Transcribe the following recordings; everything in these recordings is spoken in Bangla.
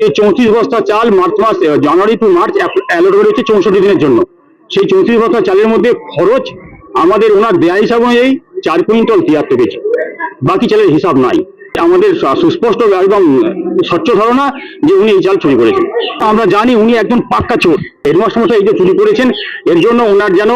এই চৌত্রিশ বস্তা চাল মার্চ মাস জানুয়ারি টু মার্চ অ্যালোট করে হচ্ছে চৌষট্টি দিনের জন্য। সেই চৌত্রিশ বস্তা চালের মধ্যে খরচ আমাদের ওনার দেয়া হিসাব অনুযায়ী চার কুইন্টাল তিয়াত্তর কেজি বাকি চালের হিসাব নাই। আমাদের সুস্পষ্ট একদম স্বচ্ছ ধারণা যে উনি এই চাল চুরি করেছেন। আমরা জানি উনি একজন পাক্কা চোর। হেডমাস্টার মশাই এই যে চুরি করেছেন, এর জন্য ওনার যেন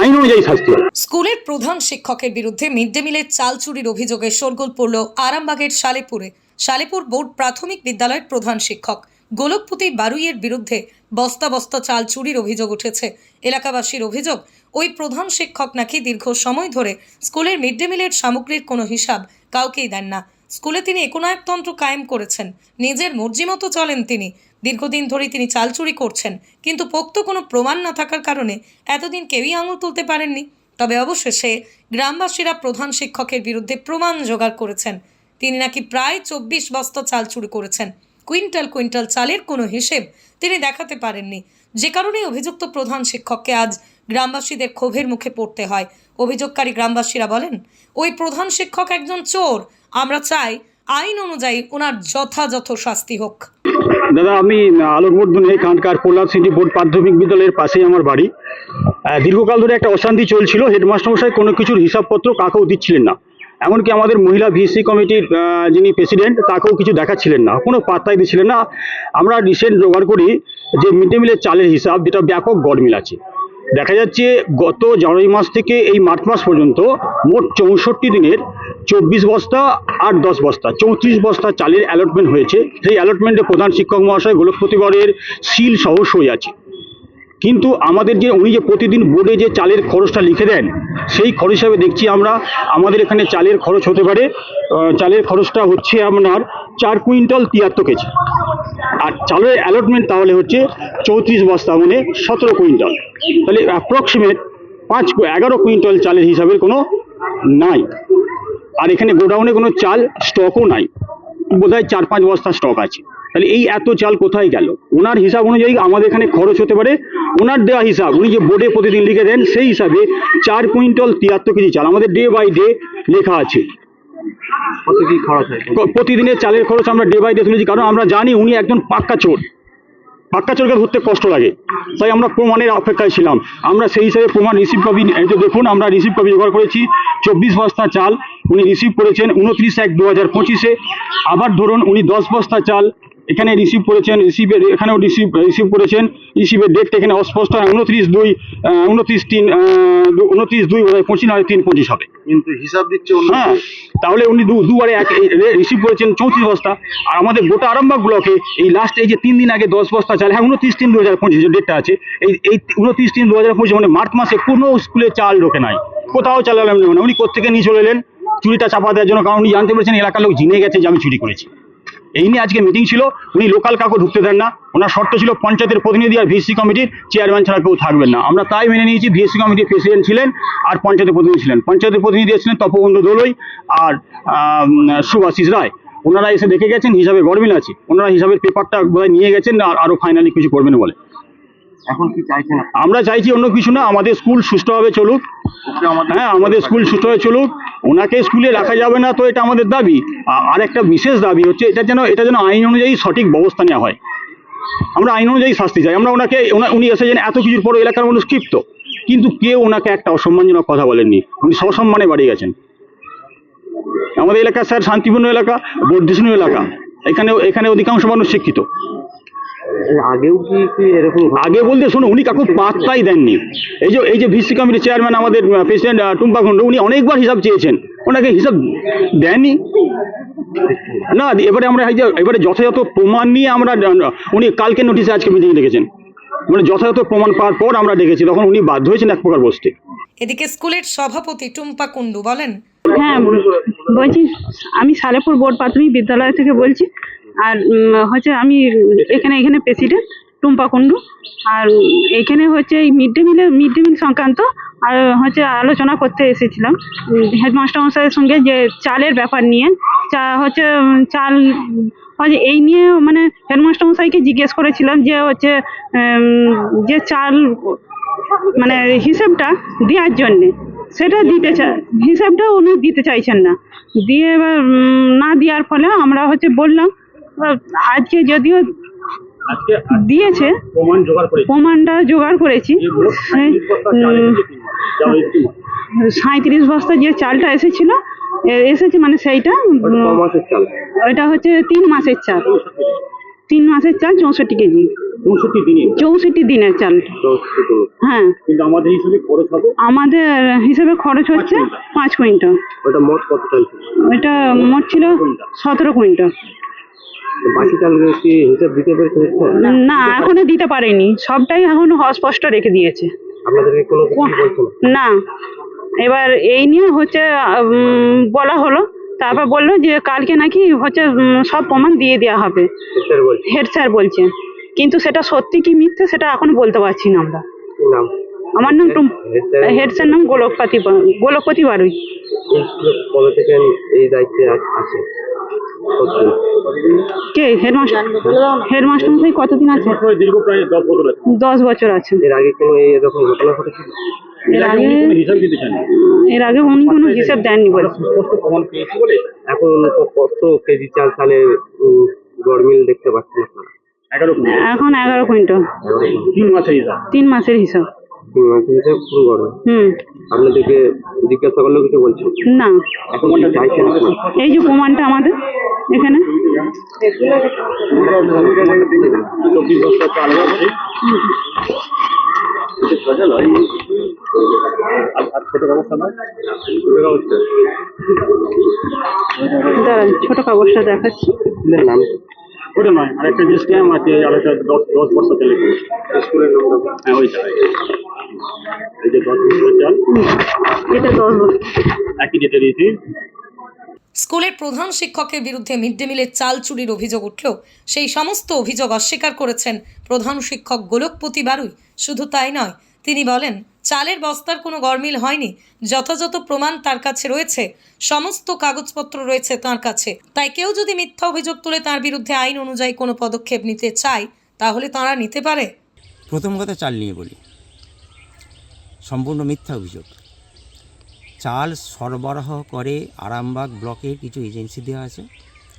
আইন অনুযায়ী শাস্তি স্কুলের প্রধান শিক্ষকের বিরুদ্ধে মিড ডে মিলের চাল চুরির অভিযোগে শোরগোল পড়ল আরামবাগের সালেপুরে সালেপুর বোর্ড প্রাথমিক বিদ্যালয়ের প্রধান শিক্ষক। গোলকপতি বারুইয়ের বিরুদ্ধে বস্তা বস্তা চাল চুরির অভিযোগ উঠেছে। এলাকাবাসীর অভিযোগ, ওই প্রধান শিক্ষক নাকি দীর্ঘ সময় ধরে স্কুলের মিড ডে মিলের সামগ্রীর কোনো হিসাব কাউকেই দেন না। স্কুলে তিনি একনায়কতন্ত্র কায়েম করেছেন। নিজের মর্জি মতো চলেন তিনি। দীর্ঘদিন ধরে তিনি চাল চুরি করছেন। কিন্তু পোক্ত কোনো প্রমাণ না থাকার কারণে এতদিন কেউই আঙুল তুলতে পারেননি। তবে অবশেষে গ্রামবাসীরা প্রধান শিক্ষকের বিরুদ্ধে প্রমাণ জোগাড় করেছেন। তিনি নাকি প্রায় চব্বিশ বস্তা চাল চুরি করেছেন। কুইন্টাল কুইন্টাল চালের কোনো হিসেব তিনি দেখাতে পারেননি। যে কারণে অভিযুক্ত প্রধান শিক্ষককে আজ গ্রামবাসীদের ক্ষোভের মুখে পড়তে হয়। অভিযোগকারী গ্রামবাসীরা বলেন, ওই প্রধান শিক্ষক একজন চোর। আমরা চাই আইন অনুযায়ী ওনার যথাযথ শাস্তি হোক। দাদা, আমি আলোকবর্ধন এই কানকার পোলার সিটি বোর্ড প্রাথমিক বিদ্যালয়ের পাশেই আমার বাড়ি। দীর্ঘকাল ধরে একটা অশান্তি চলছিল। হেডমাস্টার মশাই কোনো কিছুর হিসাবপত্র কাকেও দিচ্ছিলেন না। এমনকি আমাদের মহিলা ভিসি কমিটির যিনি প্রেসিডেন্ট তাকেও কিছু দেখাচ্ছিলেন না, কোনো পাত্তাই দিচ্ছিলেন না। আমরা রিসেন্ট জোগাড় করি যে মিড ডে মিলের চালের হিসাব, যেটা ব্যাপক গড়মিল আছে। দেখা যাচ্ছে গত জানুয়ারি মাস থেকে এই মার্চ মাস পর্যন্ত মোট চৌষট্টি দিনের চব্বিশ বস্তা আর দশ বস্তা, চৌত্রিশ বস্তা চালের অ্যালটমেন্ট হয়েছে। সেই অ্যালটমেন্টে প্রধান শিক্ষক মহাশয় গোলকপতিগড়ের সিল সহ সই আছে। কিন্তু আমাদের যে উনি যে প্রতিদিন বোর্ডে যে চালের খরচটা লিখে দেন, সেই খরচ হিসাবে দেখছি আমরা, আমাদের এখানে চালের খরচ হতে পারে চালের খরচটা হচ্ছে আপনার চার কুইন্টাল তিয়াত্তর কেজি। আর চালের অ্যালটমেন্ট তাহলে হচ্ছে চৌত্রিশ বস্তা মানে সতেরো কুইন্টাল। তাহলে অ্যাপ্রক্সিমেট পাঁচ এগারো কুইন্টাল চালের হিসাবের কোনো নাই। আর এখানে গোডাউনে কোনো চাল স্টকও নাই। বোধহয় চার পাঁচ বস্তা স্টক আছে। তাহলে এই এত চাল কোথায় গেল? ওনার হিসাব অনুযায়ী আমাদের এখানে খরচ হতে পারে। ওনার দেওয়া হিসাব উনি যে বোর্ডে প্রতিদিন লিখে দেন সেই হিসাবে চার কুইন্টাল তিয়াত্তর কেজি চাল আমাদের ডে বাই ডে লেখা আছে। প্রতিদিনের চালের খরচ আমরা ডে বাই ডে তুলেছি কারণ আমরা জানি উনি একজন পাক্কা চোর। পাক্কা চোরকে ধরতে কষ্ট লাগে। তাই আমরা প্রমাণের অপেক্ষায় ছিলাম। আমরা সেই হিসাবে প্রমাণ রিসিভ কপি দেখুন আমরা রিসিভ কপি জোগাড় করেছি। চব্বিশ বস্তা চাল উনি রিসিভ করেছেন উনত্রিশ এক দু হাজার পঁচিশে। আবার ধরুন উনি দশ বস্তা চাল এখানে রিসিভ করেছেন রিসিভের এখানেও রিসিভ রিসিভ করেছেন। রিসিভের ডেটটা এখানে অস্পষ্ট হয় উনত্রিশ দুই উনত্রিশ তিন উনত্রিশ দুই বোধ হয় পঁচিশ নয় তিন পঁচিশ হবে। কিন্তু হিসাব দিচ্ছে হ্যাঁ তাহলে উনি দুবারে এক রিসিভ করেছেন চৌত্রিশ বস্তা। আর আমাদের গোটা আরামবাগ ব্লকে এই লাস্ট এই যে তিন দিন আগে দশ বস্তা চাল হ্যাঁ উনত্রিশ তিন দু হাজার পঁচিশ ডেটটা আছে এই এই উনত্রিশ তিন দু হাজার পঁচিশ মানে মার্চ মাসে কোনো স্কুলে চাল ঢোকে নাই। কোথাও চালালাম না উনি কোথেকে নিয়ে চলে এলেন? চুরিটা চাপা দেওয়ার জন্য কারণ উনি জানতে পেরেছেন এলাকার লোক জেনে গেছে যে আমি চুরি করেছি। এই নিয়ে আজকে মিটিং ছিল, উনি লোকাল কাউকে ঢুকতে দেন না। ওনার শর্ত ছিল পঞ্চায়েতের প্রতিনিধি আর ভিসি কমিটির চেয়ারম্যান ছাড়া কেউ থাকবেন না। আমরা তাই মেনে নিয়েছি ভিসি কমিটির প্রেসিডেন্ট ছিলেন আর পঞ্চায়েতের প্রতিনিধি ছিলেন। পঞ্চায়েতের প্রতিনিধি ছিলেন তপবন্ধু দোলই আর সুভাষিস রায়। ওনারা এসে দেখে গেছেন হিসাবে গরমিল আছে। ওনারা হিসাবের পেপারটা নিয়ে গেছেন আর আরও ফাইনালি কিছু করবেন বলে। এখন কি চাইছেন আমরা চাইছি অন্য কিছু না আমাদের স্কুল সুষ্ঠুভাবে চলুক। হ্যাঁ আমাদের স্কুল সুষ্ঠুভাবে চলুক। ওনাকে স্কুলে রাখা যাবে না তো এটা আমাদের দাবি। আর একটা বিশেষ দাবি হচ্ছে এটা যেন এটা যেন আইন অনুযায়ী সঠিক ব্যবস্থা নেওয়া হয়। আমরা আইন অনুযায়ী শাস্তি চাই। আমরা ওনাকে ওনা- উনি এসেছেন এত কিছুর পর এলাকার মানুষ ক্ষিপ্ত। কিন্তু কেউ ওনাকে একটা অসম্মানজনক কথা বলেননি। উনি সসম্মানে বাড়ি গেছেন। আমাদের এলাকা স্যার শান্তিপূর্ণ এলাকা বর্ধিষ্ণু এলাকা। এখানে এখানে অধিকাংশ মানুষ শিক্ষিত। আগেও কি কি এরকম আগে বলতে শোনো উনি কাকু পাত্তাই দেননি। এই যে এই যে ভিসি কমিটির চেয়ারম্যান আমাদের প্রেসিডেন্ট টুম্পা কুন্ডু উনি অনেকবার হিসাব চেয়েছেন। ওনাকে হিসাব দেননি। না এবারে আমরা এই যে এবারে যথাযথ প্রমাণ নিয়ে আমরা উনি কালকে নোটিশে আজকে মিটিং ডেকেছেন। মানে যথাযথ প্রমাণ পাওয়ার পর আমরা ডেকেছি তখন উনি বাধ্য হয়েছেন এক প্রকার বসতে। এদিকে স্কুলের সভাপতি টুম্পা কুণ্ডু বলেন হ্যাঁ বলছি আমি সালেপুর বোর্ড প্রাথমিক বিদ্যালয় থেকে বলছি আর হচ্ছে আমি এখানে এখানে প্রেসিডেন্ট টুম্পা কুণ্ডু। আর এখানে হচ্ছে এই মিড ডে মিলের মিড ডে মিল সংক্রান্ত, আর হচ্ছে আলোচনা করতে এসেছিলাম। হেডমাস্টার মশাইয়ের সঙ্গে যে চালের ব্যাপার নিয়ে, চা হচ্ছে, চাল, হচ্ছে এই নিয়ে মানে হেডমাস্টার মশাইকে জিজ্ঞেস করেছিলাম যে হচ্ছে যে চাল মানে হিসেবটা দেওয়ার জন্যে, সেটা দিতে চা হিসাবটা উনি দিতে চাইছেন না। দিয়ে এবার না দেওয়ার ফলে আমরা হচ্ছে বললাম আজকে যদিও দিয়েছে প্রমাণটা জোগাড় করেছি। সাঁইত্রিশ বস্তা যে চালটা এসেছিল এসেছে মানে সেইটা ওইটা হচ্ছে তিন মাসের চাল। তিন মাসের চাল চৌষট্টি কেজি। চৌষট্টি দিনের চাল। হ্যাঁ। আমাদের হিসেবে খরচ হবে? আমাদের হিসেবে খরচ হচ্ছে পাঁচ কুইন্টাল। ওটা মোট কত ছিল? ওইটা মোট ছিল সতেরো কুইন্টাল। বাকি চাল কি হিসাব দিতে পেরেছে না এখনও দিতে পারেনি। সবটাই এখন অস্পষ্ট রেখে দিয়েছে। আপনাদেরকে কোনো কিছু বলছে না? এবার এই নিয়ে হচ্ছে বলা হলো। তারপর বলল যে কালকে নাকি হচ্ছে সব প্রমাণ দিয়ে দেওয়া হবে। হেড স্যার বলছে। কিন্তু সেটা সত্যি কি মিথ্যে সেটা এখন বলতে পারছি না আমরা। আমার নাম টুম হেড স্যার নাম গোলকপতি গোলকপতি বারুই। কবে থেকে এই দায়িত্বে আছে? কে হেডমাস্টার? হেডমাস্টার মশাই কতদিন আছে? দীর্ঘ প্রায় দশ বছর আছে। এর আগে কোনো এরকম ঘটনা ঘটেছিল? এর আগে। এর উনি কোনো হিসেব দেননি বলে এখন তো কত কেজি চাল তাহলে উম, গরমিল দেখতে পাচ্ছেন আপনারা? এখন এগারো কুইন্টাল। তিন মাসের হিসাব তিন মাসের হিসাব। হিসাব পুরো গরম। হুম। আপনাদেরকে জিজ্ঞাসা করলেও কিছু বলছেন না। এখন কি চাইছেন আপনারা? এই যে প্রমাণটা আমাদের এখানে। চব্বিশ বছর চাল আছে আর আর ছোট ব্যবস্থা নয় ছোট ব্যবস্থা দাঁড়ান ছোট কাগজটা দেখাচ্ছি। নাম? ওটা নয় আর একটা যে স্ক্যাম আছে আর একটা দশ দশ বস্তা তেলে স্কুলের হ্যাঁ ওইটা এই যে দশ বস্তা চাল এটা দশ একই ডেটে দিয়েছি। স্কুলের প্রধান শিক্ষকের বিরুদ্ধে মিড ডে মিলের চাল চুরির অভিযোগ উঠলেও সেই সমস্ত অভিযোগ অস্বীকার করেছেন প্রধান শিক্ষক গোলকপতি বারুই শুধু তাই নয় তিনি বলেন, চালের বস্তার কোনো গরমিল হয়নি, যথাযথ প্রমাণ তার কাছে রয়েছে, সমস্ত কাগজপত্র রয়েছে তার কাছে। তাই কেউ যদি মিথ্যা অভিযোগ তুলে তার বিরুদ্ধে আইন অনুযায়ী কোনো পদক্ষেপ নিতে চায়, তাহলে তারা নিতে পারে। প্রথম কথা চাল নিয়ে বলি। সম্পূর্ণ মিথ্যা অভিযোগ। চাল সরবরাহ করে আরামবাগ ব্লকের কিছু এজেন্সি দেওয়া আছে,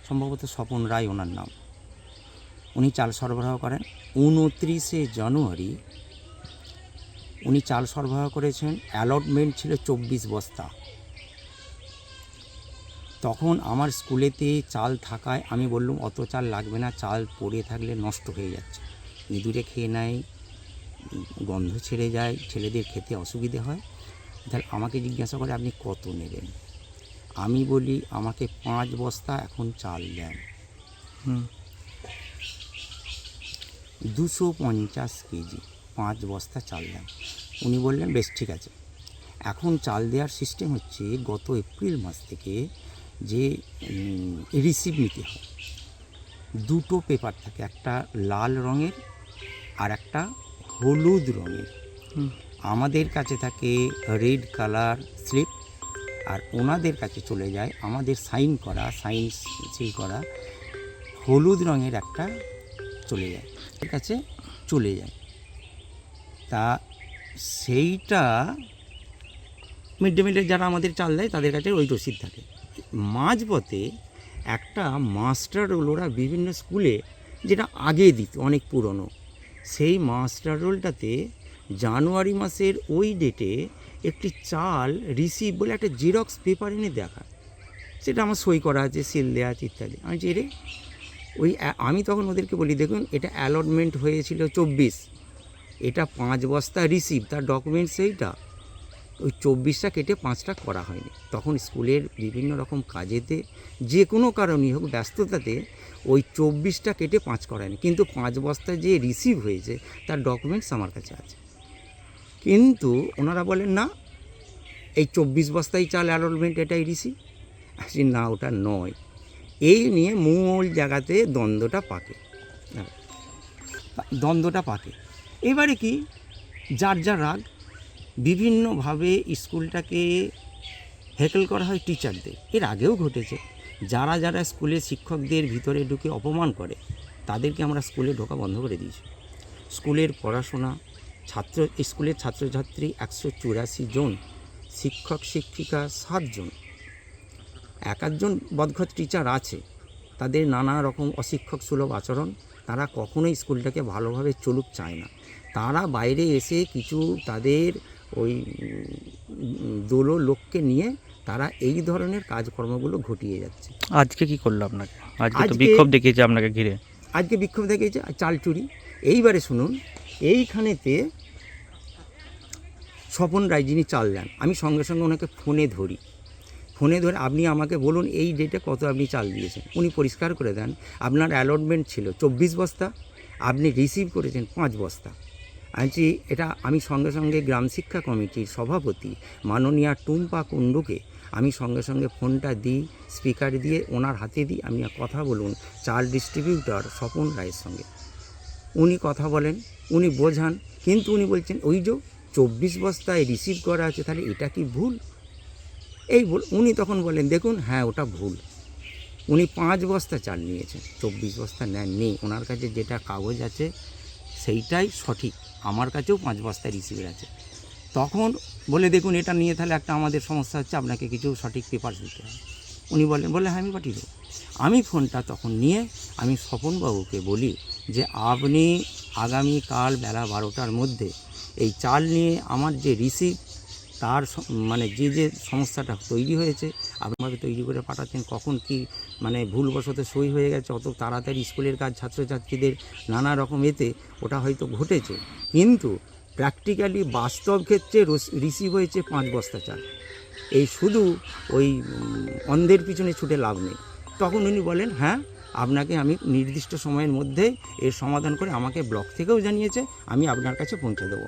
সম্ভবত স্বপন রায় ওনার নাম। উনি চাল সরবরাহ করেন। উনত্রিশে জানুয়ারি উনি চাল সরবরাহ করেছেন। অ্যালটমেন্ট ছিল চব্বিশ বস্তা। তখন আমার স্কুলেতে চাল থাকায় আমি বললাম অত চাল লাগবে না চাল পড়ে থাকলে নষ্ট হয়ে যাচ্ছে। ইঁদুরে খেয়ে নেয় গন্ধ ছেড়ে যায় ছেলেদের খেতে অসুবিধে হয়। তাহলে আমাকে জিজ্ঞাসা করে আপনি কত নেবেন? আমি বলি আমাকে পাঁচ বস্তা এখন চাল দেন। দুশো পঞ্চাশ কেজি। পাঁচ বস্তা চাল দেন। উনি বললেন বেশ ঠিক আছে। এখন চাল দেওয়ার সিস্টেম হচ্ছে গত এপ্রিল মাস থেকে যে রিসিভ নিতে হয় দুটো পেপার থাকে একটা লাল রঙের আর একটা হলুদ রঙের। আমাদের কাছে থাকে রেড কালার স্লিপ আর ওনাদের কাছে চলে যায় আমাদের সাইন করা সাইন সিল করা হলুদ রঙের একটা চলে যায়। কাছে চলে যায়। তা সেইটা মিড ডে মিলের যারা আমাদের চাল দেয়, তাদের কাছে ওই রসিদ থাকে। মাঝপথে একটা মাস্টার রোল ওরা বিভিন্ন স্কুলে, যেটা আগে দিত, অনেক পুরনো। সেই মাস্টার রোলটাতে জানুয়ারি মাসের ওই ডেটে একটি চাল রিসিভ বলে একটা জেরক্স পেপার এনে দেখা সেটা আমার সই করা আছে সিল দেওয়া আছে ইত্যাদি। আমি যে রে ওই, আমি তখন ওদেরকে বলি, দেখুন, এটা অ্যালটমেন্ট হয়েছিল চব্বিশ। এটা পাঁচ বস্তা রিসিভ তার ডকুমেন্টস সেইটা ওই চব্বিশটা কেটে পাঁচটা করা হয়নি। তখন স্কুলের বিভিন্ন রকম কাজেতে, যে কোনো কারণেই হোক ব্যস্ততাতে, ওই চব্বিশটা কেটে পাঁচ করায়নি কিন্তু পাঁচ বস্তা যে রিসিভ হয়েছে, তার ডকুমেন্টস আমার কাছে আছে। কিন্তু ওনারা বলেন, না, এই চব্বিশ বস্তাই চাল অ্যালটমেন্ট এটাই রিসিভ আসি না, ওটা নয়। এই নিয়ে মূল জায়গাতে দ্বন্দ্বটা পাকে। হ্যাঁ। দ্বন্দ্বটা পাকে। এবারে কি? যার যার রাগ। বিভিন্নভাবে স্কুলটাকে হেকল করা হয় টিচারদের। এর আগেও ঘটেছে। যারা যারা স্কুলে শিক্ষকদের ভিতরে ঢুকে অপমান করে, তাদেরকে আমরা স্কুলে ঢোকা বন্ধ করে দিয়েছি। স্কুলের পড়াশোনা, ছাত্র, স্কুলের ছাত্রছাত্রী একশো চুরাশি জন, শিক্ষক, শিক্ষিকা সাতজন এক একজন বদঘত টিচার আছে। তাদের নানা রকম অশিক্ষক সুলভ আচরণ তারা কখনোই স্কুলটাকে ভালোভাবে চলুক চায় না। তারা বাইরে এসে কিছু তাদের ওই দোলো লোককে নিয়ে তারা এই ধরনের কাজকর্মগুলো ঘটিয়ে যাচ্ছে। আজকে কি করল আপনাকে? আজকে তো বিক্ষোভ দেখিয়েছে আপনাকে ঘিরে। আজকে বিক্ষোভ দেখিয়েছে আর চাল চুরি এইবারে শুনুন এইখানেতে স্বপন রায় যিনি চাল দেন আমি সঙ্গে সঙ্গে ওনাকে ফোনে ধরি। ফোনে ধরে আপনি আমাকে বলুন এই ডেটে কত আপনি চাল দিয়েছেন। উনি পরিষ্কার করে দেন, আপনার অ্যালটমেন্ট ছিল চব্বিশ বস্তা, আপনি রিসিভ করেছেন পাঁচ বস্তা। আনছি, এটা আমি সঙ্গে সঙ্গে গ্রাম শিক্ষা কমিটির সভাপতি মাননীয়া টুম্পা কুণ্ডুকে আমি সঙ্গে সঙ্গে ফোনটা দিই স্পিকার দিয়ে, ওনার হাতে দিই আপনি কথা বলুন চাল ডিস্ট্রিবিউটর স্বপন রায়ের সঙ্গে। উনি কথা বলেন, উনি বোঝান, কিন্তু উনি বলছেন, ওই যে চব্বিশ বস্তায় রিসিভ করা আছে, তাহলে এটা কি ভুল? এই উনি তখন বলেন, দেখুন হ্যাঁ ওটা ভুল। উনি পাঁচ বস্তা চাল নিয়েছেন, চব্বিশ বস্তা নেননি ওনার কাছে যেটা কাগজ আছে, সেইটাই সঠিক। আমার কাছেও পাঁচ বস্তা রিসিভের আছে। তখন বলে, দেখুন, এটা নিয়ে তাহলে একটা আমাদের সমস্যা হচ্ছে, আপনাকে কিছু সঠিক পেপার দিতে হবে। উনি বলেন, বলে হ্যাঁ আমি পাঠিয়ে দেবো। আমি ফোনটা তখন নিয়ে, আমি স্বপনবাবুকে বলি যে, আপনি আগামীকাল বেলা বারোটার মধ্যে এই চাল নিয়ে আমার যে রিসিভ তার মানে যে যে সমস্যাটা তৈরি হয়েছে, আপনাকে তৈরি করে পাঠাচ্ছেন, কখন কি মানে ভুলবশত সই হয়ে গেছে, অত তাড়াতাড়ি স্কুলের কাজ ছাত্রছাত্রীদের নানা রকম এতে ওটা হয়তো ঘটেছে। কিন্তু প্র্যাকটিক্যালি বাস্তব ক্ষেত্রে রিসিভ হয়েছে পাঁচ বস্তা চাল এই শুধু ওই অন্ধের পিছনে ছুটে লাভ নেই। তখন উনি বলেন হ্যাঁ আপনাকে আমি নির্দিষ্ট সময়ের মধ্যে এর সমাধান করে আমাকে ব্লক থেকেও জানিয়েছে, আমি আপনার কাছে পৌঁছে দেবো।